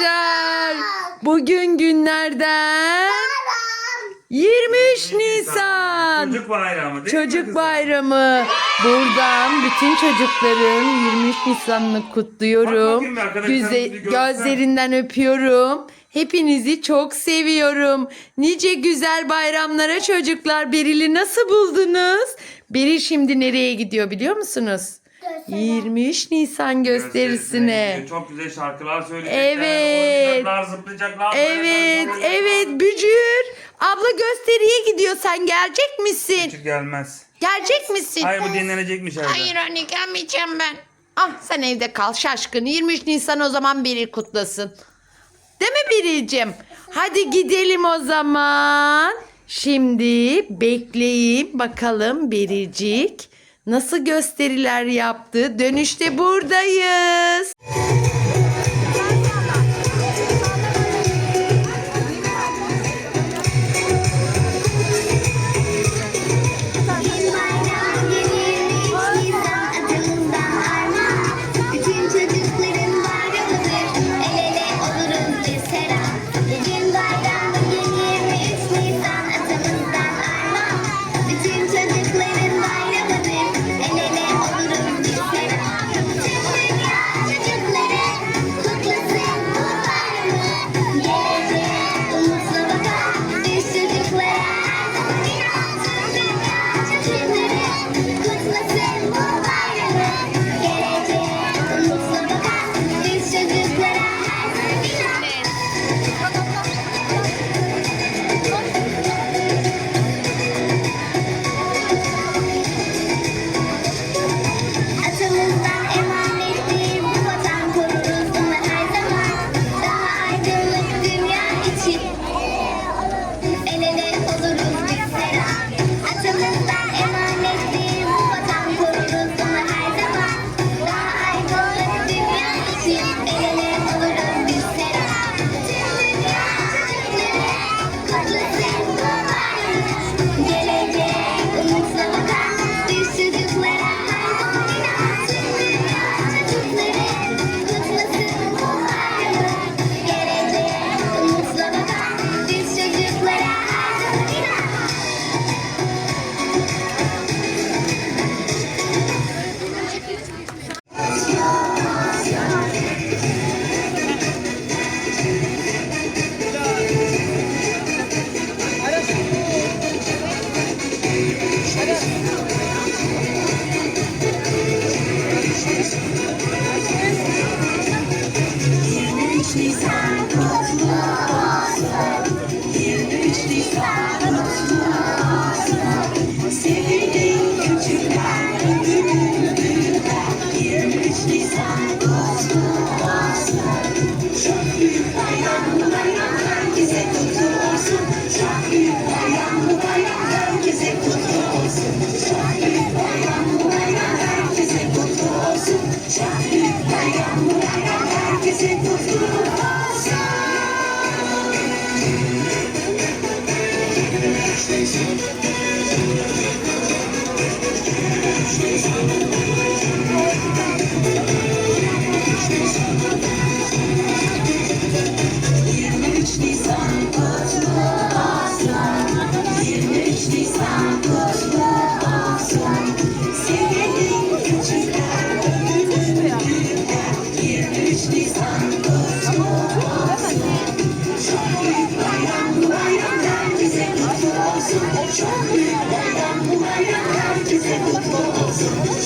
arkadaşlar. Bugün günlerden 23 Nisan. Çocuk bayramı değil mi Çocuk kızım? bayramı. Buradan bütün çocukların 23 Nisan'ını Bak kutluyorum. bakayım bir arkadaşlarımız Güze- gözlerinden öpüyorum. Hepinizi çok seviyorum. Nice güzel bayramlara çocuklar. Beril'i nasıl buldunuz? Beril şimdi nereye gidiyor biliyor musunuz? 23 Nisan gösterisine. Çok güzel şarkılar söyleyecekler. Evet. Oynayacaklar, zıplayacaklar. Evet, evet Bücür. Abla gösteriye gidiyor. Sen gelecek misin? Küçük gelmez. Gelecek misin? Hayır bu dinlenecekmiş evde. Hayır anne gelmeyeceğim ben. Ah sen evde kal şaşkın. 23 Nisan o zaman biri kutlasın. Değil mi Biricim? Hadi gidelim o zaman. Şimdi bekleyin bakalım Biricik nasıl gösteriler yaptı. Dönüşte buradayız. Bayramı. decide. Sevinin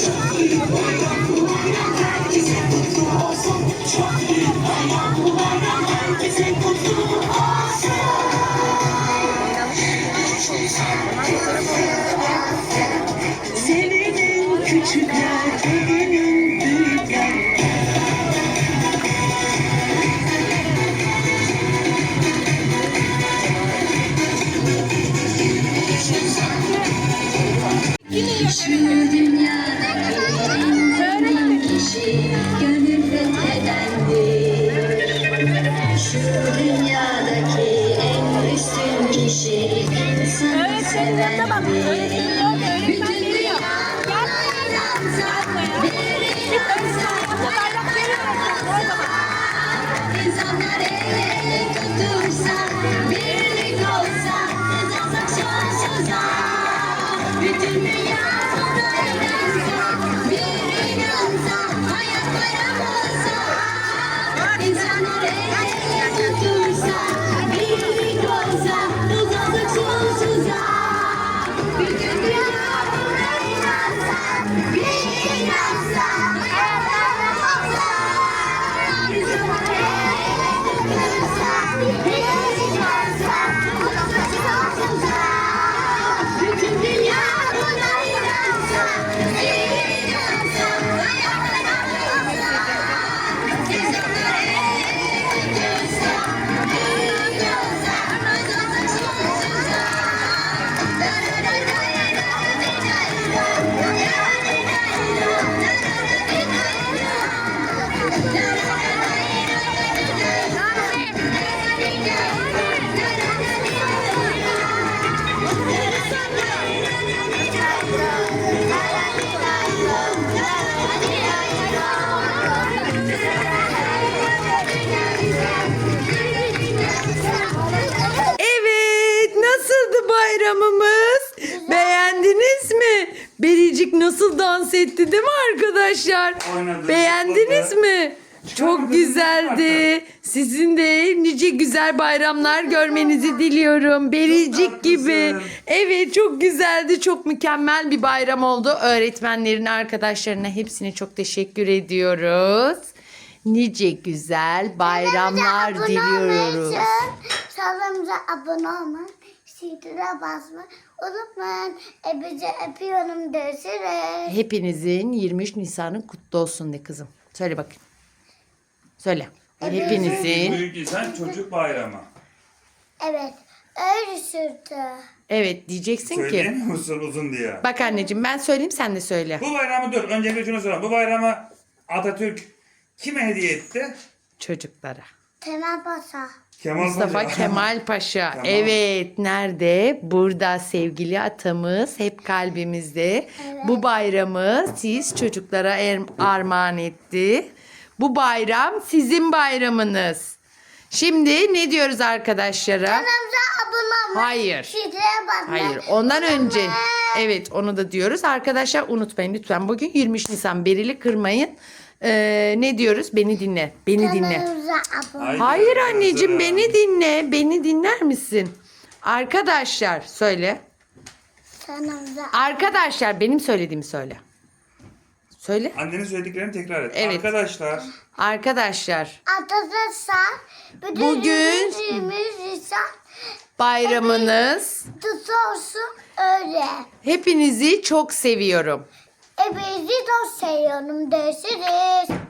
Yeah. bayramımız. Güzel. Beğendiniz mi? Bericik nasıl dans etti değil mi arkadaşlar? Oynadı, Beğendiniz zıpladı. mi? Çok güzeldi. Sizin de nice güzel bayramlar görmenizi diliyorum. Bericik gibi. Evet çok güzeldi. Çok mükemmel bir bayram oldu. Öğretmenlerin arkadaşlarına hepsine çok teşekkür ediyoruz. Nice güzel bayramlar diliyoruz. olmayı, Kanalımıza abone olmayı zilere basmayı unutmayın. Hepinizi öpüyorum. Görüşürüz. Hepinizin 23 Nisan'ın kutlu olsun de kızım. Söyle bakayım. Söyle. Hepinizin. Büyük insan çocuk bayramı. Evet. Öyle sürdü. Evet diyeceksin ki. Söyleyemiyor musun uzun diye? Bak anneciğim ben söyleyeyim sen de söyle. Bu bayramı dur. Öncelikle şunu soralım. Bu bayramı Atatürk kime hediye etti? Çocuklara. Temel Basa. Kemal Mustafa Paşa. Kemal Paşa. Tamam. Evet, nerede? Burada sevgili atamız hep kalbimizde. Bu bayramı siz çocuklara er- armağan etti. Bu bayram sizin bayramınız. Şimdi ne diyoruz arkadaşlara? Kanalımıza abone olmayı. Hayır. Hayır, ondan önce evet onu da diyoruz. Arkadaşlar unutmayın lütfen bugün 23 Nisan berili kırmayın. Ee, ne diyoruz? Beni dinle. Beni dinle. Kanalımıza abone Hayır. Anneciğim beni dinle. Beni dinler misin? Arkadaşlar söyle. Kanalımıza Arkadaşlar benim söylediğimi söyle. Söyle. Annenin söylediklerini tekrar et. Evet. Arkadaşlar Arkadaşlar Arkadaşlar bütün Bugün- yüzümüz insan bayramınız tutu olsun öyle. hepinizi çok seviyorum. Hepinizi çok seviyorum. Görüşürüz.